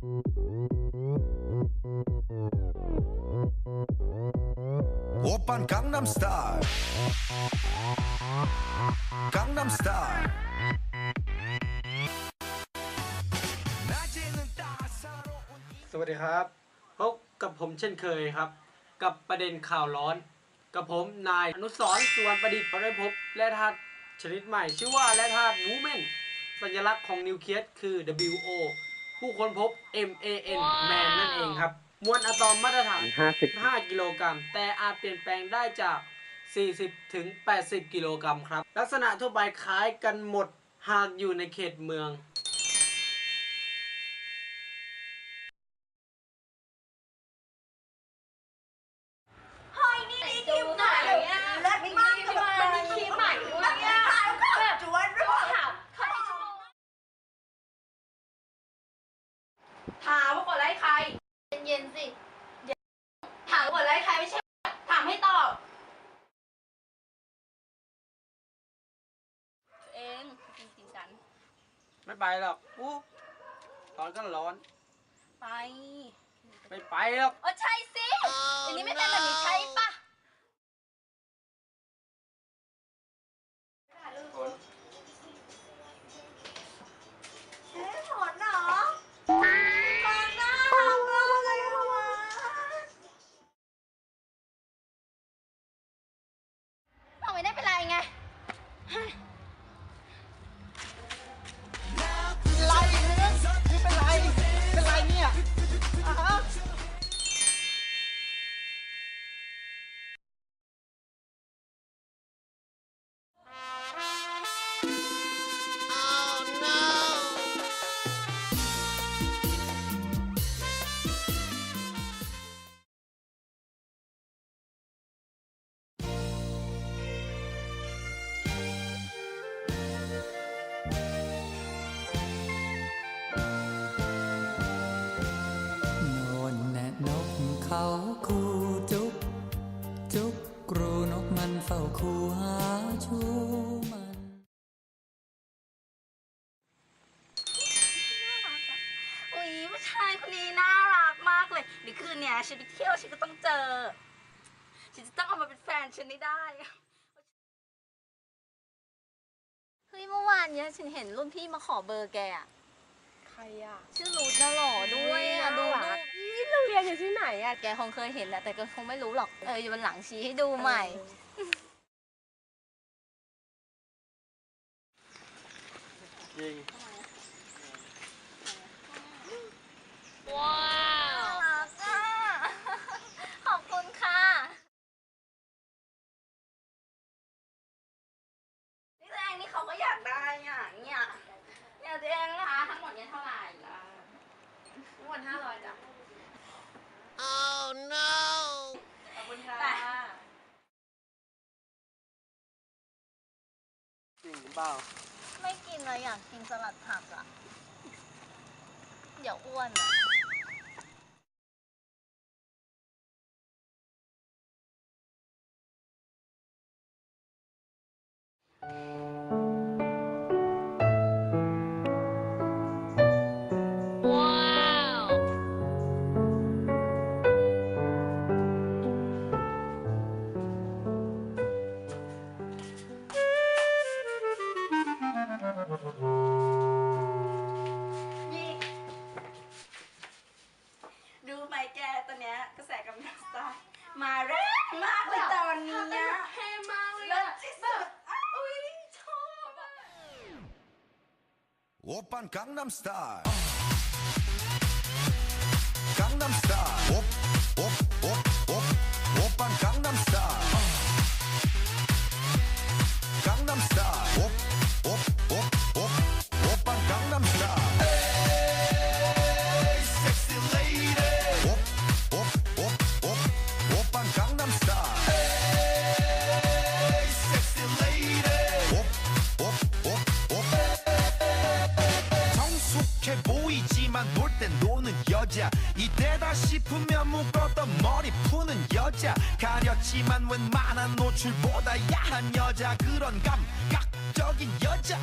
Open Gangnam Style Gangnam Style สวัสดีครับพบกับผมเช่นเคยครับ กับประเด็นข่าวร้อน กับผมนายอนุสรสุวนประดิษฐ์ประได้พบและธาตุชนิดใหม่ ชื่อว่าและธาตุวูเมนสัญลักษณ์ของนิวเคลียสคือ WO ผู้ค้นพบ MAN man นั่นเองครับ มวลอะตอมมาตรฐาน5กิโลกรัม แต่อาจเปลี่ยนแปลงได้จาก 40 ถึง 80 กิโลกรัมครับ ลักษณะทั่วไปคล้ายกันหมด หากอยู่ในเขตเมือง เฮ้ยนี่นี่ครีมใหม่อะเลิศมากแบบมันมีครีมใหม่ด้วยอะแบบจวนด้วยถามเขาได้ชั่วโมง ถามว่ากดไลค์ใคร เย็นๆสิ ถามว่ากดไลค์ใครไม่ใช่ ถามให้ตอบ เองจริงๆกัน ไม่ไปหรอกอู้ร้อนก็ร้อน ไป ไม่ไปหรอก เออใช่สิอันนี้ไม่เป็นแบบนี้ใช่ ยวคืนเนี้ยฉันไปเที่ยวฉันก็ต้องเจอ ฉันจะต้องเอามาเป็นแฟนฉันให้ได้ เฮ้ยเมื่อวานเนี้ยฉันเห็นรุ่นพี่มาขอเบอร์แกอะใครอะ ชื่อรูทนะหล่อด้วยอะดูน่าดูรักนี่เราเรียนอยู่ที่ไหนอะ แกคงเคยเห็นแหละแต่ก็คงไม่รู้หรอก เอออยู่บนหลังชี้ให้ดูใหม่ จริง ว้าวน่ารักอะ ขอบคุณค่ะนี่แรงนี่ เขาก็อยากได้อะเนี่ยเนี่ยตัวเองนะคะทั้งหมดเนี่ยเท่าไหร่ล่ะทั้งหมดห้าร้อยจ้ะ oh no ขอบคุณค่ะจริงหรือเปล่าไม่กินเลยอยากกินสลัดผักอะ เดี๋ยวอ้วนอะนี่ 오빤 강남스타일 여자. 이때다 싶으면 묶었던 머리 푸는 여자. 가렸지만 웬만한 노출보다 야한 여자. 그런 감각적인 여자